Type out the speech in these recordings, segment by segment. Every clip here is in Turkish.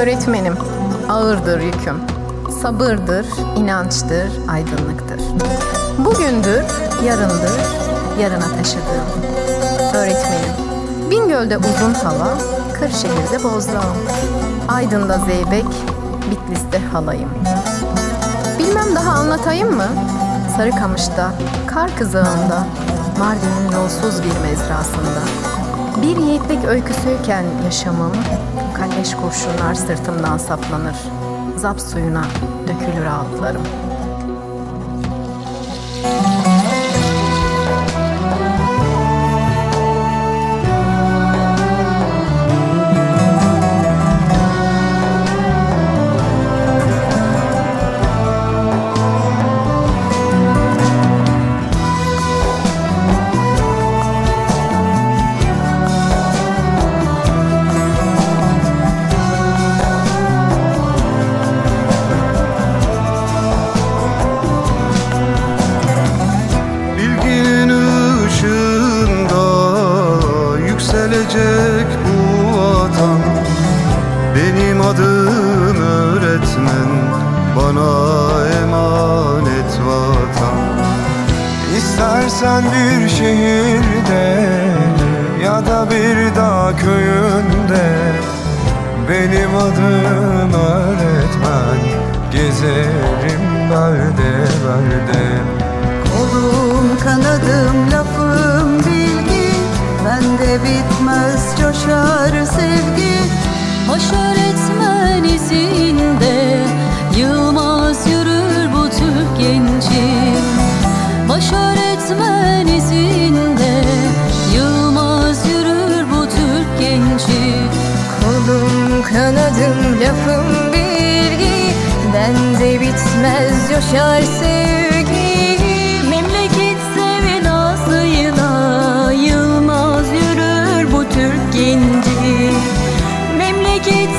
Öğretmenim, ağırdır yüküm. Sabırdır, inançtır, aydınlıktır. Bugündür, yarındır, yarına taşıdığım. Öğretmenim, Bingöl'de uzun hava, Kırşehir'de bozlağım. Aydın'da zeybek, Bitlis'te halayım. Bilmem daha anlatayım mı? Sarıkamış'ta, kar kızağında, Mardin'in yolsuz bir mezrasında. Bir yiğitlik öyküsüyken yaşamım, kalleş kurşunlar sırtımdan saplanır. Zap suyuna dökülür ağıtlarım. Benim adım öğretmen bana emanet vatan. İstersen bir şehirde ya da bir dağ köyünde Benim adım öğretmen gezerim berde berde Kolum kanadım lafım bilgi Bende bitmez coşar sevgi. Haşar etmen izinde Yılmaz yürür bu Türk genci. Başar etmen izinde Yılmaz yürür bu Türk genci. Kolum kanadım lafım bilgi. Bende bitmez coşar sevgi. Memleket sevdasıyla Yılmaz yürür bu Türk genci. Memleket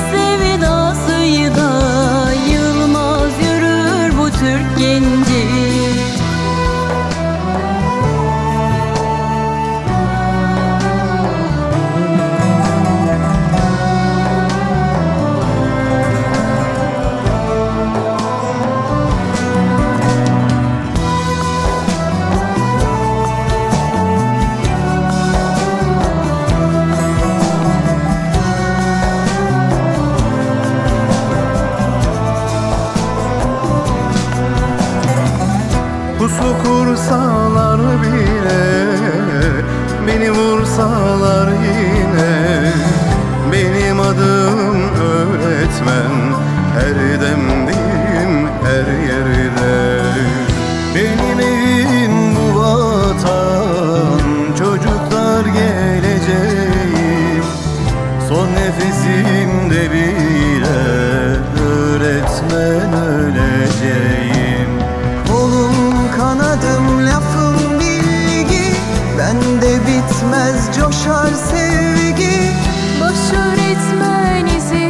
Pusu kursalar bile Beni vursalar yine. Benim adım öğretmen Her demdeyim her yerde etmez coşar sevgi. Boş öğretmen hani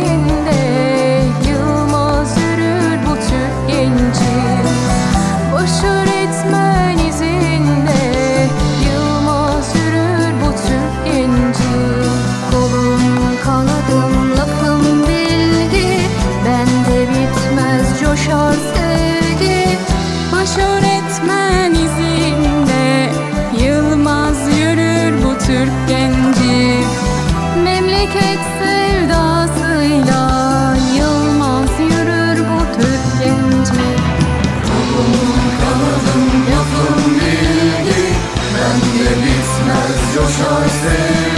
coşar sen